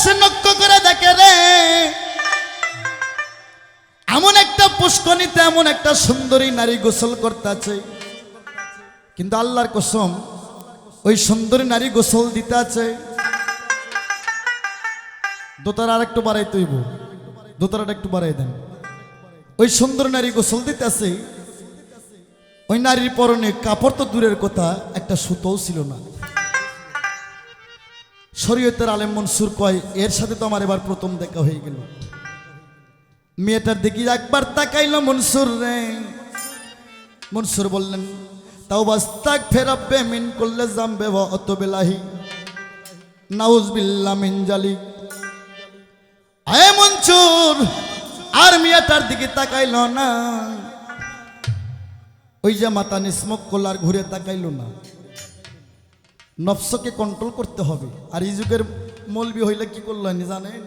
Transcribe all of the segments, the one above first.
আকাশে লক্ষ্য করে দেখে রে। এমন একটা এমন একটা সুন্দরী নারী গোসল করতে আছে কিন্তু আল্লাহর কসম, ওই সুন্দরী নারী গোসল দিতে আছে দোতারা আর একটু বাড়াই তৈব দোতারাটা একটু বাড়াই দেন। ওই সুন্দর নারী গোসল দিতে আছে ওই নারীর পরনে কাপড় তো দূরের কথা, একটা সুতোও ছিল না। শরীয়তের আলেম মনসুর কয়, এর সাথে তো আমার এবার প্রথম দেখা হয়ে গেল। মেয়েটার দিকে একবার তাকাইল মনসুর রে। মনসুর বললেন, তাও বাস্তাক ফেরাবে মিন করলে জামবে অত বেলাহি নাউজ বিল্লা মিন আয় মনসুর, আর মেয়েটার দিকে তাকাইল না। ওই যে মাতা নিসমক কলার ঘুরে তাকাইল না। নফসকে কন্ট্রোল করতে হবে। আর এই যুগের মলবি হইলে কি করলেন জানেন?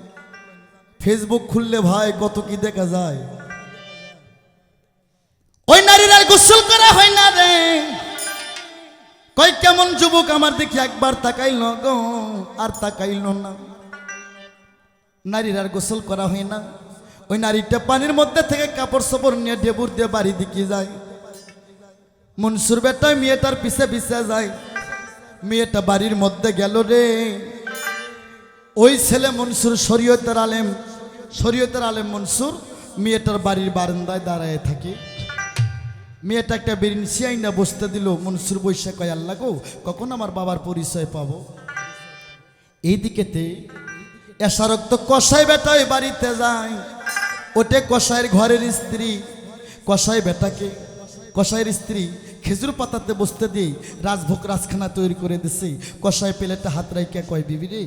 ফেসবুক খুললে ভাই কত কি দেখা যায়। ওই নারীর গোসল করা হয় না রে। কই কেমন যুবক আমার দেখি একবার তাকাইল গো, আর তাকাইল না। নারীর আর গোসল করা হয় না। ওই নারীটা পানির মধ্যে থেকে কাপড় সাপড় নিয়ে ডেবুর দিয়ে বাড়ি দিকে যায়। মনসুর বেটা মেয়েটার পিছে পিছে যায়। মেয়েটা বাড়ির মধ্যে গেল রে। ওই ছেলে মনসুর শরীয়তের আলেম। শরীয়তের আলেম মনসুর মেয়েটার বাড়ির বারান্দায় দাঁড়ায় থাকে। মেয়েটা একটা বেরিন সিয়াই না বসতে দিল। মনসুর বৈশা কয়, আল্লাহ গো, কখন আমার বাবার পরিচয় পাবো? এই দিকেতে এসারক্ত কষাই বেটা ওই বাড়িতে যায়। ওটে কষাইয়ের ঘরের স্ত্রী। কষাই বেটাকে কষাইয়ের স্ত্রী খেজুর পাতাতে বসতে দিয়ে রাজভোগ রাজখানা তৈরি করে দিছে। কষাই প্লেটটা হাত রাইকে কয়, বিবি রে,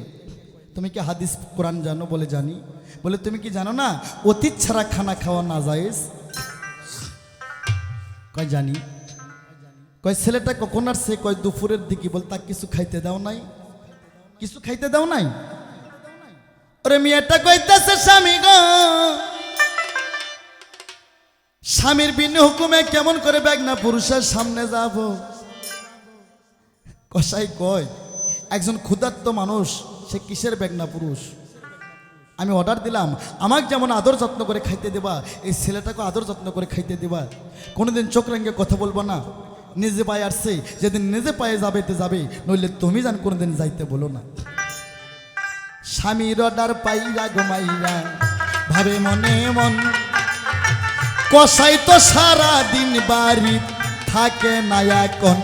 তুমি কি হাদিস কোরআন জানো বলে জানি? বলে, তুমি কি জানো না, অতীত ছাড়া খানা খাওয়া না যায়জ কয়, জানি। কয়, ছেলেটা কখন আসছে? কয়, দুপুরের দিকে। বল তা কিছু খাইতে দাও নাই। কিছু খাইতে দাও নাই? ওরে মেয়েটা কইতেছে, স্বামী গো। স্বামীর বিনে হুকুমে কেমন করে ব্যাগ না পুরুষের সামনে যাব? কষাই কয়, একজন ক্ষুধার্ত মানুষ, সে কিসের ব্যাগ না পুরুষ? আমি অর্ডার দিলাম, আমাকে যেমন আদর যত্ন করে খাইতে দেবা, এই ছেলেটাকে আদর যত্ন করে খাইতে দেবা। কোনোদিন চোখ রাঙ্গে কথা বলব না। নিজে পায়ে আসছে, যেদিন নিজে পায়ে যাবে তে যাবে, নইলে তুমি জান কোনোদিন যাইতে বলো না। স্বামীর অর্ডার পাইরা ঘুমাইরা ভাবে মনে মন কষাই তো সারা দিন বাড়ি থাকে না এখন।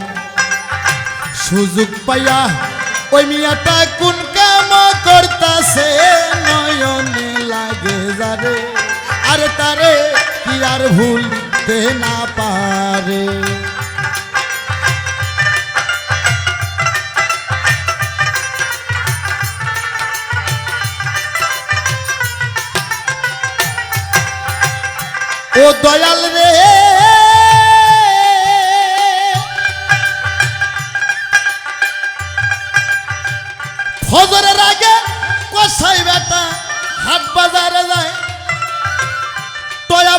সুযোগ পাইয়া ওই মিয়াটা কোন কাম করতাছে, নয়নে লাগে যারে আরে তারে কি আর ভুলতে না পারে। ও দয়াল রে। ফজরের আগে কষাই বেটা হাট বাজারে যায়।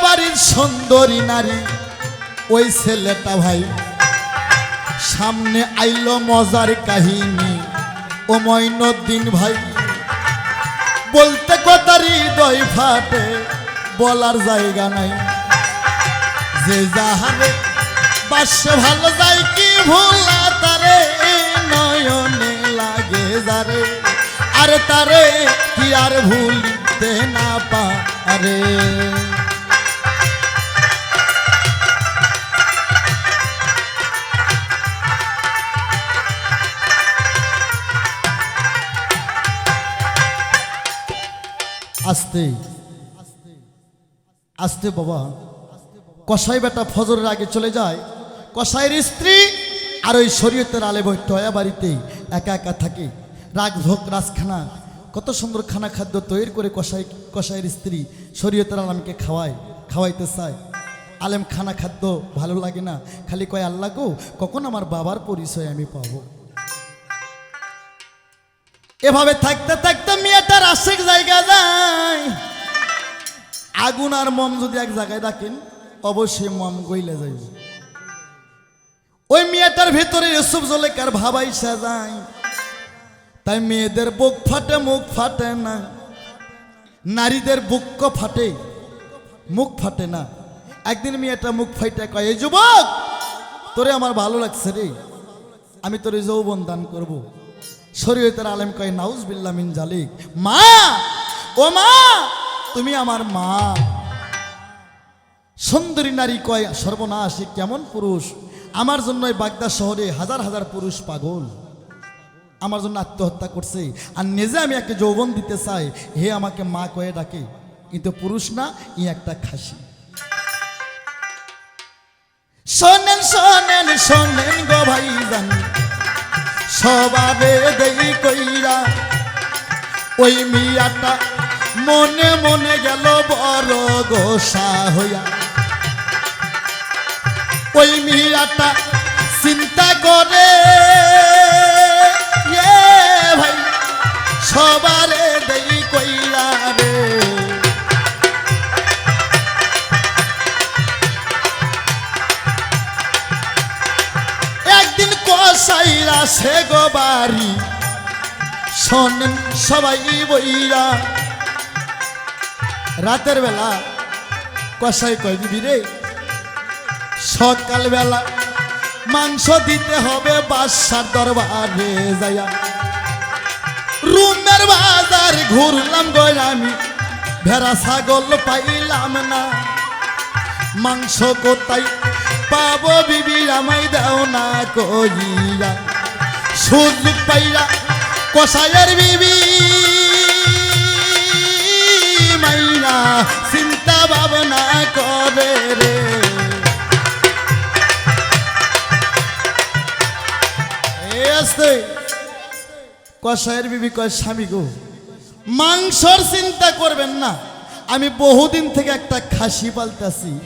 বাড়ির সুন্দরী নারী, ওই ছেলেটা ভাই। সামনে আইলো মজার কাহিনী, ও মইনুদ্দিন ভাই। বলতে কথার হৃদয় ফাটে, বলার জায়গা নাই। যে যাহারে বাসে ভালো যায় কি ভোলা তারে, নয়নে লাগে যারে। আরে তারে কি আর ভুলতে না পারে। আস্তে আস্তে বাবা। কসাই বেটা ফজরের আগে চলে যায়। কসাইয়ের স্ত্রী আর ওই শরীয়তের আলে বই টয়া বাড়িতেই একা একা থাকে। রাগ ভোগ রাজখানা, কত সুন্দর খানা খাদ্য তৈরি করে কসাই কসাইয়ের স্ত্রী শরীয়তের আলমকে খাওয়ায়, খাওয়াইতে চায়। আলেম খানা খাদ্য ভালো লাগে না, খালি কয়, আল্লাহ গো, কখন আমার বাবার পরিচয় আমি পাবো? এভাবে থাকতে থাকতে মেয়েটার আশেক জায়গা যায়। আগুন আর মম যদি এক জায়গায় রাখেন অবশ্যই মম গইলে যাইবে। ওই মেয়েটার ভেতরে ইউসুফ জলেকার ভাবাই সাজায় তাই মেয়েদের বুক ফাটে, মুখ ফাটে না। নারীদের বুক ফাটে, মুখ ফাটে না। একদিন মেয়েটা মুখ ফাইটা কয়, এই যুবক, তোরে আমার ভালো লাগছে রে। আমি তোরে যৌবন দান করব। শরীয়তের আলেম কয় নাউজ বিল্লা মিন জালিক। মা, ও মা, তুমি আমার মা। সুন্দরী নারী কয়, সর্বনাশ কেমন পুরুষ? আমার জন্য বাগদা শহরে হাজার হাজার পুরুষ পাগল। আমার জন্য আত্মহত্যা করছে। আর নিজে আমি একে যৌবন দিতে চাই। হে আমাকে মা কয়ে ডাকে কিন্তু পুরুষ না, ই একটা খাসি। শোনেন শোনেন শোনেন গো ভাই জান সবাবে দেই কইরা, ওই মিয়াটা মনে মনে গেল বড় গোসা হইয়া। ওই মিয়াটা চিন্তা করে। ভাই, সবারে দেই কইরা রে। একদিন কসাইরা সে গো বাড়ি, শোনেন সবাই বইরা। রাতের বেলা কসাই কয় দিবি রে সকাল বেলা মাংস দিতে হবে বাসার দরবারে যাইয়া। রুমের বাজার ঘুরলাম গো আমি, ভেড়া, ছাগল পাইলাম না। মাংস কোথায় পাবো বিবি, আমায় দাও না কইরা সুযোগ পাইরা কষায়ের বিবি, মাইনা চিন্তা ভাবনা করে রে। এই কষায়ের বিবি, কয় স্বামী গো। মাংসর চিন্তা করবেন না। আমি বহুদিন থেকে একটা খাসি পালতাছি।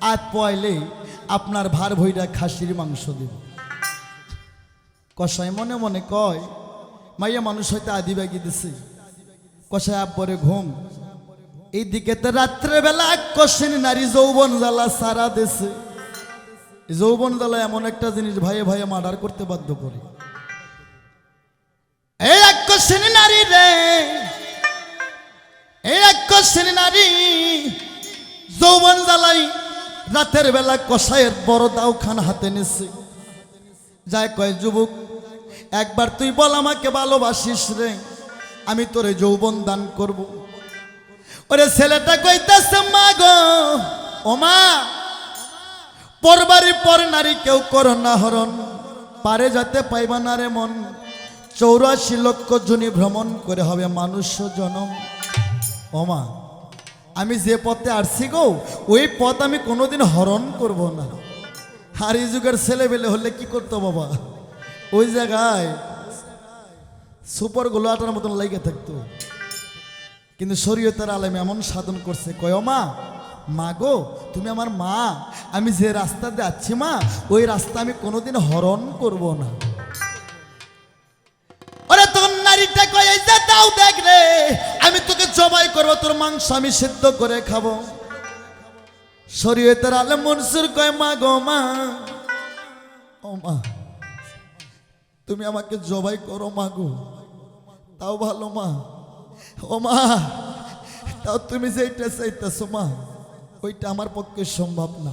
আর পয়লে আপনার ভার ভইরা খাসির মাংস দেব। কষাই মনে মনে কয়, মাইয়া মানুষ হয়তো আদিবাগি দিছে। কষাই আব্বরে ঘুম। এইদিকে তো রাত্রেবেলা কষিন নারী যৌবন জ্বালা সারা দেশে যৌবন জ্বালা এমন একটা জিনিস ভাইয়ে ভাইয়ে মার্ডার করতে বাধ্য করে। এই এক কষিন নারী রে, এই এক কষিন নারী যৌবন জ্বালাই রাতের বেলা কষায়ের বড় দাও খান হাতে নিছে। যায় কয়, যুবক, একবার তুই বল আমাকে ভালোবাসিস রে, আমি তোরে যৌবন দান করব। ওরে ছেলেটা কইতাছে, মা গো, ও মা পরবারি পর নারী কেউ কর না হরণ। পারে যাতে পাইবা না রে মন। চৌরাশি লক্ষ জনী ভ্রমণ করে হবে মানুষ জনম। ও মা, আমি যে পথে আসছি গো, ওই পথ আমি কোনোদিন হরণ করব না। আর এই যুগের ছেলেবেলে হলে কি করতো বাবা? ওই জায়গায় সুপার গোলাটার মতন লাইগে থাকতো। কিন্তু শরীয়তের আলেম এমন সাধন করছে, কয় মা মা গো, তুমি আমার মা। আমি যে রাস্তা যাচ্ছি, মা, ওই রাস্তা আমি কোনোদিন হরণ করব না। ওরে তোর নারীটা কয় যে আমি তোকে জবাই করব, তোর মাংস আমি সিদ্ধ করে খাব। শরীয়তের আলেম মনসুর কয়, মা গো, মা। ও মা, তুমি আমাকে জবাই করো, মা গো। তাও ভালো, মা। ও মা, তাও তুমি যেইটা চাইতেছো, মা। ওইটা আমার পক্ষে সম্ভব না।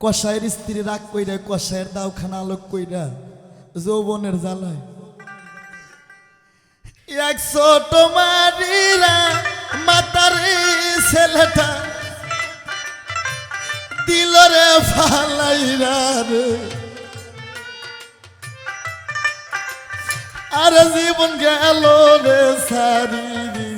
কষায়ের স্ত্রী রাগ কইরা কষায়ের দাওখানা আলোক কইরা যৌবনের জ্বালায়। একশো মারিরা মাতার ছেলেটা দিল রে ফালাইরা রে। আর জীবন গেল রে সারি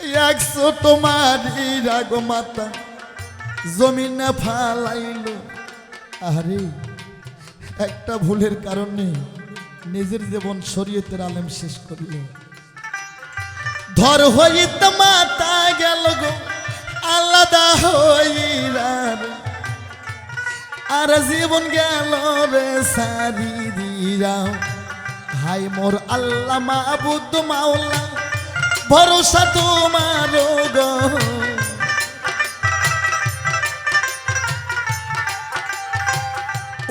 একশো তোমারি রাগ মাতা, জমিনে ফালাইল। আরে, একটা ভুলের কারণে নিজের জীবন শরীয়তের আলেম শেষ করিল। ধর হইত মাতা গেল গো, আলাদা হইরা রে। আর জীবন গেল রে সারি দিয়া হাই মোর আল্লাহ মাবুদ মাওলা ভরসা তোমার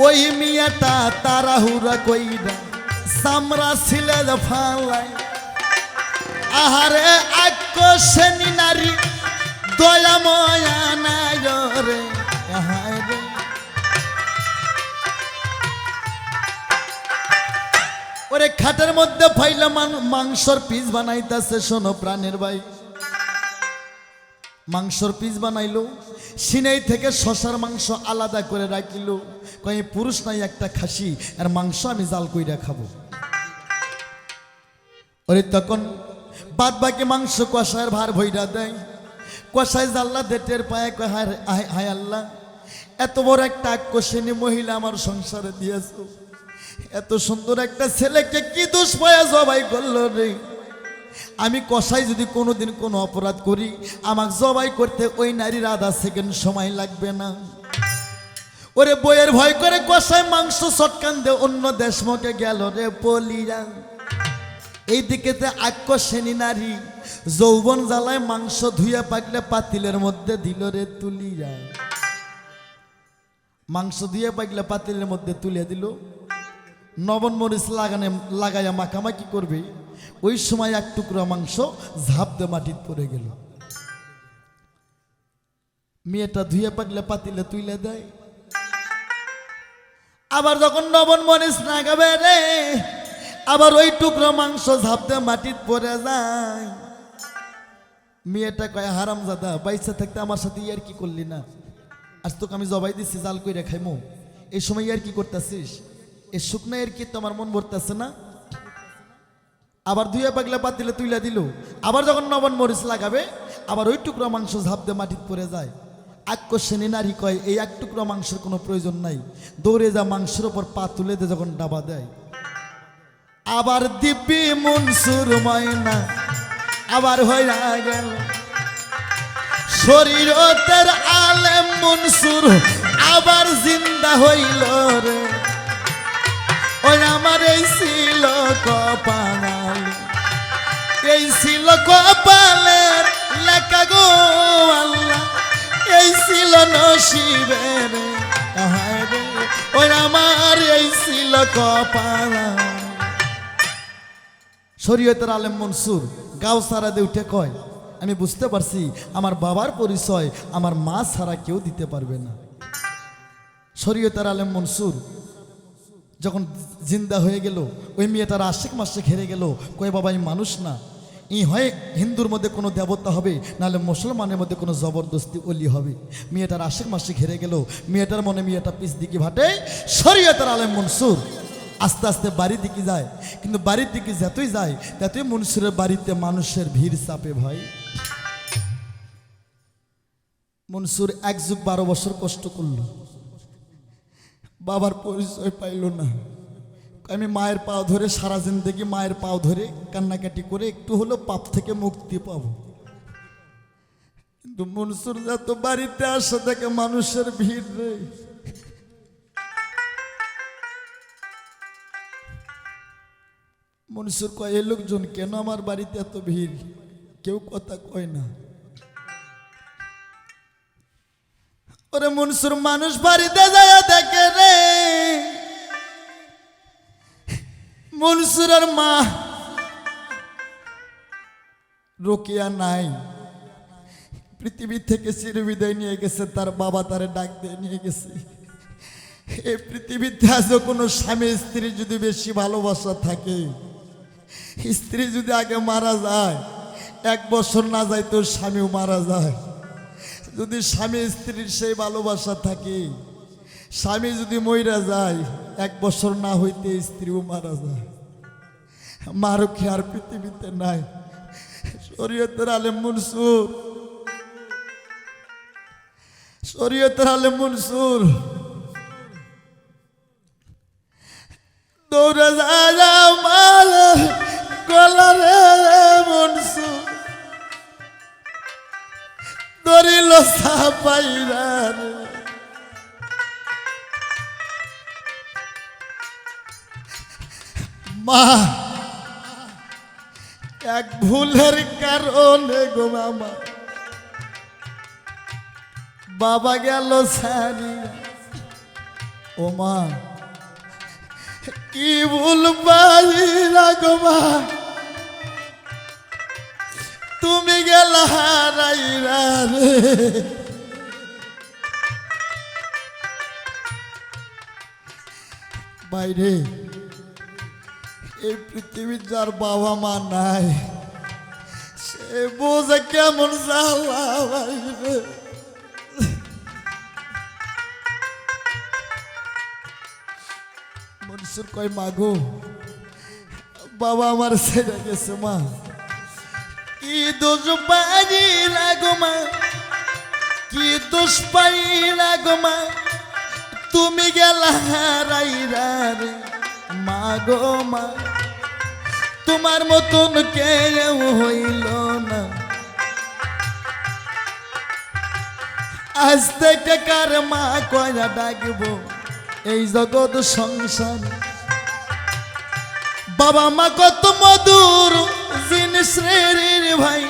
ওই মিয়াটা তারাহুরা কইরা সামরা ছিলে ফালাই আহারে আকর্ষণী নারী, দয়াময়া নায়রে। আহা। ওরে খাটের মধ্যে ফাইলা মাংসর পিস বানাইতাছে, শোনো প্রাণের ভাই। মাংসর পিস বানাইলো, সিনাই থেকে শশার মাংস আলাদা করে রাখিল। কয়ে পুরুষ নাই একটা খাসি আর মাংস আমি জাল কইরা খাব। ওরে তখন বাদ বাকি মাংস কষায়ের ভার ভইরা দেয়। কষায় জাল্লা দেটের পায়ে, কয়, হায় আল্লাহ, এত বড় একটা আকর্ষণী মহিলা আমার সংসারে দিয়েছ। এত সুন্দর একটা ছেলেকে কি দোষ পায়া জবাই করল রে? আমি কষাই যদি কোনোদিন কোনো অপরাধ করি, আমাকে জবাই করতে ওই নারীর আধা সেকেন্ড সময় লাগবে না। ওরে বইয়ের ভয় করে কষাই মাংস সটকান দে, অন্য দেশমকে গেল রে পলিরা এই দিকে দিকেতে আকর্ষণী নারী, যৌবন জ্বালায় মাংস ধুয়ে পাকলে পাতিলের মধ্যে দিল রে তুলিয়া মাংস ধুয়ে পাকলে পাতিলের মধ্যে তুলে দিল। নবন মরিচ লাগানে লাগাইয়া মাখামাখি করবে, ওই সময় এক টুকরা মাংস ঝাঁপ দিয়ে মাটির পড়ে গেল। মেয়েটা ধুয়ে পাকলে পাতিলে তুইলে দেয়। আবার যখন নবন মরিচ লাগাবে রে, আবার ওই টুকরো মাংস ঝাঁপ দিয়ে মাটির পড়ে যায়। মেয়েটা কয় হারাম দাদা বাইসা থাকতে আমার সাথে ইয়ার কি করলি না? আজ তোকে আমি জবাই দিচ্ছি জাল কইরা খাইমো। এই সময় ইয়ার কি করতেছিস? এই শুকনা এর কি তোমার মন ভরতেছে না? আবার ধুয়ে পাগলা পাতিলে তুইলা দিল। আবার যখন নবন মরিচ লাগাবে, আবার ওই টুকরো মাংস ঝাঁপ দিয়ে মাটির পড়ে যায়। আকর্ষণী নারী কয়, এই এক টুকরো মাংসের কোনো প্রয়োজন নাই। দৌড়ে যা মাংসের ওপর পা তুলে দিয়ে যখন ডাবা দেয়। আবার দিব্যি মনসুর ময়না আবার হইয়া গেল। শরীরতের আলেম মনসুর, আবার জিন্দা হইল রে। ওই আমার এই ছিল কপাল। এই ছিল কপালের লেখা গো আল্লাহ। এই ছিল নসিবের রে। ওই আমার এই ছিল কপাল। শরীয়তের আলেম মনসুর গাও সারা দিয়ে উঠে কয়, আমি বুঝতে পারছি আমার বাবার পরিচয় আমার মা ছাড়া কেউ দিতে পারবে না। শরীয়তের আলেম মনসুর যখন জিন্দা হয়ে গেল, ওই মেয়েটার আশেক মাসে ঘেরে গেল, কয়ে, বাবা এই মানুষ না। ই হয় হিন্দুর মধ্যে কোনো দেবতা হবে, নাহলে মুসলমানের মধ্যে কোনো জবরদস্তি অলি হবে। মেয়েটার আশেক মাসে ঘেরে গেল, মেয়েটার মনে মেয়েটা পিস দিকে ভাটে, শরীয়তের আলেম মনসুর। আস্তে আস্তে বাড়ির দিকে যায়, কিন্তু বাড়ির দিকে যতই যায়, ততই মনসুরের বাড়িতে মানুষের ভিড় চাপে ভাই। মনসুর এক যুগ বারো বছর কষ্ট করল। বাবার পরিচয় পাইল না। আমি মায়ের পাও ধরে সারা জিন্দগি মায়ের পাও ধরে কান্নাকাটি করে একটু হলো পাপ থেকে মুক্তি পাব। কিন্তু মনসুর যত বাড়িতে আসা থেকে মানুষের ভিড় রে। মনসুর কয়, এ লোকজন কেন আমার বাড়িতে এত ভিড়? কেউ কথা কয় না। ওরে মনসুর মানুষ বাড়িতে যায় দেখে রে। মনসুরের মা রোকিয়া নাই। পৃথিবী থেকে চিরবিদায় নিয়ে গেছে, তার বাবা তারে ডাক দিয়ে নিয়ে গেছে। এই পৃথিবীতে আজও কোনো স্বামী, স্ত্রী যদি বেশি ভালোবাসা থাকে, স্ত্রী যদি আগে মারা যায়, এক বছর না যায় তো স্বামীও মারা যায়। যদি স্বামী স্ত্রীর সেই ভালোবাসা থাকে, স্বামী যদি মইরা যায়, এক বছর না হইতে স্ত্রীও মারা যায়। মারও কি আর পৃথিবীতে নাই? শরীয়তের আলেম মনসুর। শরীয়তের আলেম মনসুর। দৌড়ে যায় গলারে ধরিল সাপাইরার মা, এক ভুলের কারণে গো মামা। বাবা গেল সারি ও মা, কি ভুল পাইলা গো মা। হারাইরা রে। বাইরে, এই পৃথিবীর যার বাবা মা নাই, সে বোঝে কেমন জ্বালা বাইরে। মনসুর কয়, মাগো, বাবা আমার ছেড়ে গেছে, মা। কি কি তুমি গেলা মা গো মা। তোমার মতন কেউ হইল না। আজ থেকে কার মা কয়া ডাকবো এই জগৎ সংসার? বাবা মা কত মধুর জিনিস রে রে ভাই।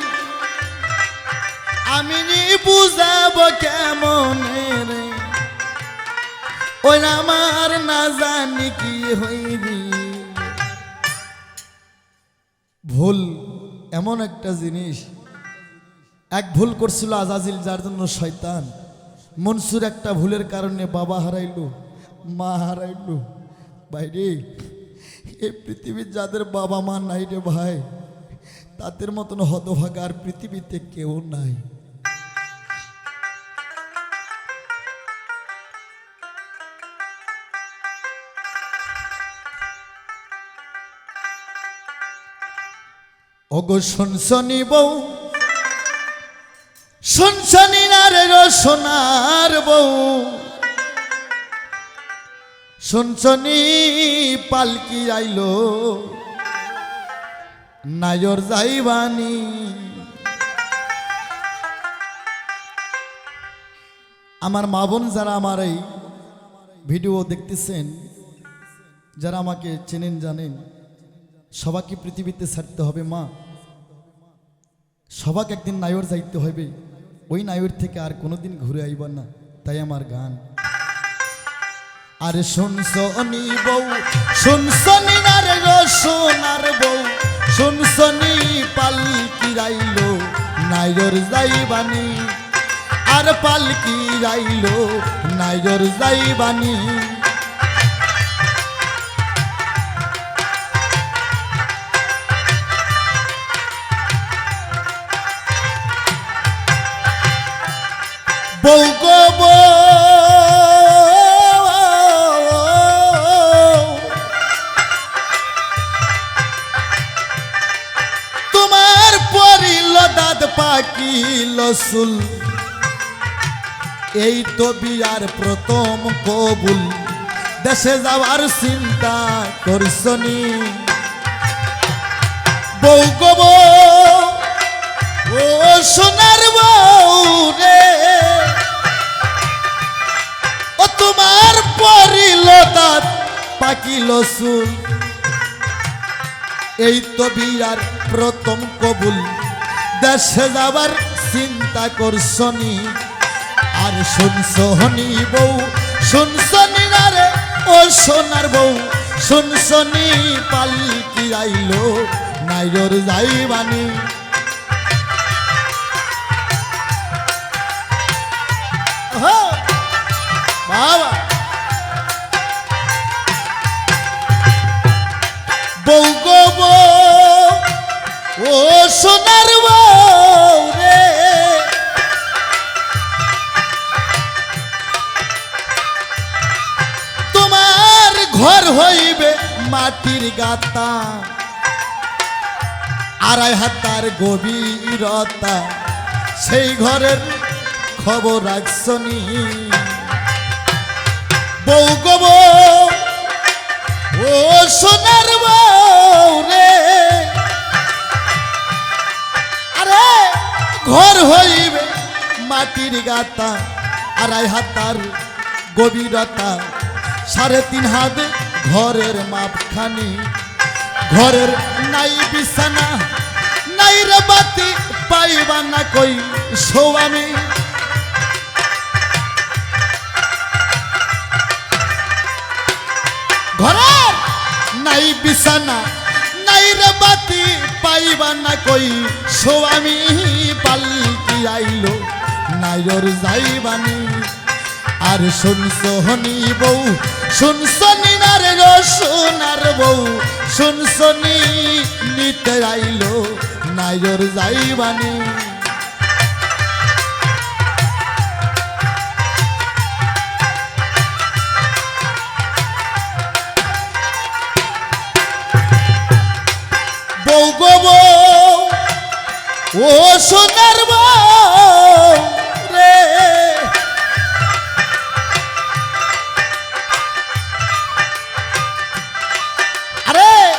আমি বুঝাবো কেমন ওই আমার না জানি কি হইবি। ভুল, এমন একটা জিনিস। এক ভুল করছিল আজাজিল, যার জন্য শয়তান মনসুর একটা ভুলের কারণে বাবা হারাইলো, মা হারাইলো। বাইরে এই পৃথিবীর যাদের বাবা মা নাই রে ভাই তাদের মতন হতভাগা আর পৃথিবীতে কেউ নাই। ওগো শুনছনি বউ শুনছনি না রে গো সোনার বউ। শুনছনি পালকি আইলো নায়র যাইবানি। আমার মা বোন যারা আমার এই ভিডিও দেখতেছেন, যারা আমাকে চেনেন, জানেন, সবাইকে পৃথিবীতে ছাড়তে হবে মা। সবাক একদিন নায়র যাইতে হবে। ওই নায়র থেকে আর কোনোদিন ঘুরে আইবার না। তাই আমার গান। আরে শুনছনি বউ শুনছনি না রে সোনার বউ? শুনছনি পালকি রাইলো নাইর যাইবানি। আর পালকি রাইলো নাইর যাইবানি। বউ গো বউ দাঁত পাকিল সুল। এই তো বিয়ার প্রথম কবুল। দেশে যাওয়ার চিন্তা করছনি বউ বউ, ও সোনার বউ রে ও তোমার পরিল দাঁত পাকিল সুল। এই তো বিয়ার প্রথম কবুল। দেশে যাবার চিন্তা করছনি। আর শুনছনি বউ শুনছনি রে? ও সোনার বউ শুনছনি পালকি আইলো নাইর যাইবানি। বাবা। বউ গো বউ, ও সোনার রে। তোমার ঘর হইবে মাটির গাতা, আড়াই হাতার গভীরতা। সেই ঘরের খবর রাখছনি বউ গো ও সোনার রে। ঘর হইবে মাটির গাতা, আড়াই হাতার গভীরতা। সাড়ে তিন হাত ঘরের মাপখানি। ঘরের নাই বিছানা, নাই রে বাতি, পাইবা না কই স্বামী ঘরের নাই বিছানা নাই বাতি পাইবা না কই? সোয়ামী পালকি আইলো নাইর যাইবানি। আর শুনছ হনি বউ, শুনছ নিনার সোনার বউ। শুনছ নিতে আইলো নাইর যাইবানি। বউ। ও সোনার রে। আরে,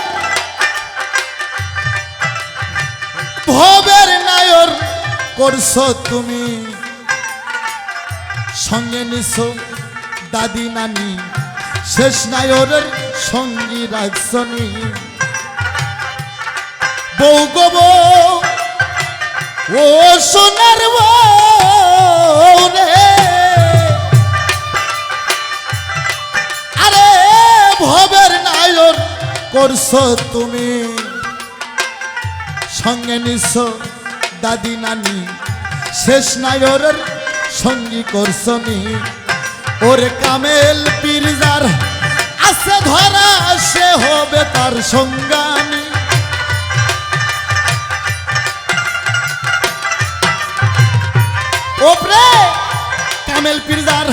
ভবের নায়র করছ তুমি। সঙ্গে নিছো দাদি নানি। শেষ নায়রের সঙ্গী রাখছনি বউ গো বউ, ও সোনার আরে ভবের নায়র করছ তুমি। সঙ্গে নিছ দাদি নানি। শেষ নায়রের সঙ্গী করছনি ওরে কামেল পিরজার আছে ধরা, সে হবে তার সঙ্গানী। কামেল পিরদার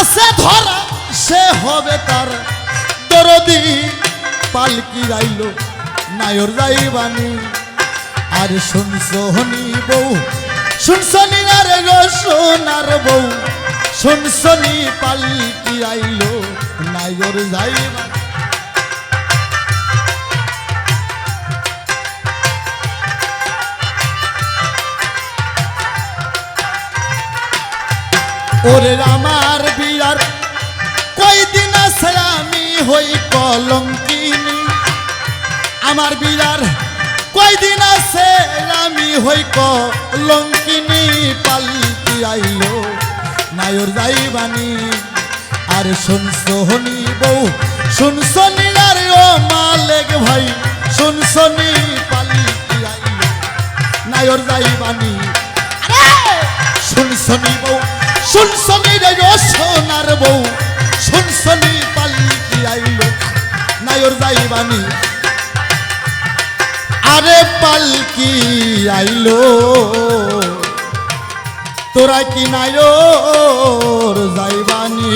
আছে ধরা, সে হবে তার দরদি। পালকি রাইল নায়র যাইবানি আর শুনসনি বউ শুনসনি আর সোনার বউ। শুনসনি পালকি আইল নায়র যাইবানি ওরে আমার বিয়ার, কয়দিন আছে আমি হই কলঙ্কিনী? আমার বিয়ার, কয়দিন আছে আমি হই কলঙ্কিনী? পালকি আইলো, নায়র যাইবানি, আর শুনছনি বউ শুনছনি আর ও মালেক ভাই শুনছনি পালকি আইলো, নায়র যাইবানি। আরে! শুনছনি বউ শুনছনি রে সোনার বউ। শুনছনি পালকি আইল, নায়র যাইবানি। আরে পালকি আইলো তোরা কি নায়র যাইবানি?